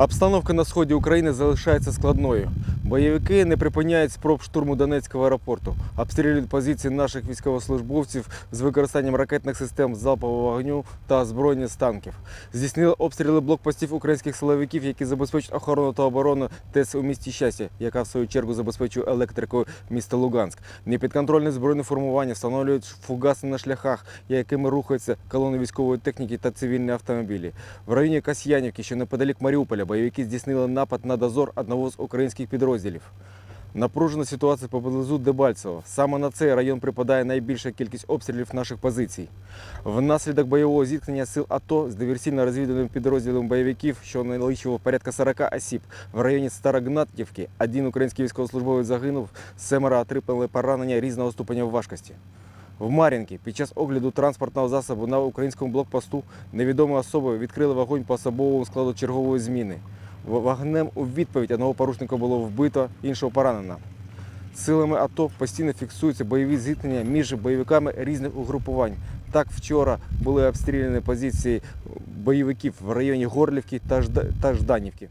Обстановка на сході України залишається складною. Бойовики не припиняють спроб штурму Донецького аеропорту, обстрілюють позиції наших військовослужбовців з використанням ракетних систем залпового вогню та озброєння з танків. Здійснили обстріли блокпостів українських силовиків, які забезпечують охорону та оборону ТЕС у місті щастя, яка в свою чергу забезпечує електрикою міста Луганськ. Непідконтрольне збройне формування встановлюють фугаси на шляхах, якими рухаються колони військової техніки та цивільні автомобілі. В районі Касьянівки, що неподалік Маріуполя, бойовики здійснили напад на дозор одного з українських підрозділів. Напружена ситуація поблизу Дебальцево. Саме на цей район припадає найбільша кількість обстрілів наших позицій. Внаслідок бойового зіткнення сил АТО з диверсійно-розвідувальним підрозділом бойовиків, що налічував порядка 40 осіб, в районі Старогнатівки один український військовослужбовець загинув, семеро отримали поранення різного ступеня важкості. В Мар'їнці під час огляду транспортного засобу на українському блокпосту невідомі особи відкрили вогонь по особовому складу чергової зміни. Вогнем у відповідь одного порушника було вбито, іншого поранено. Силами АТО постійно фіксуються бойові зіткнення між бойовиками різних угрупувань. Так вчора були обстріляні позиції бойовиків в районі Горлівки та Жданівки.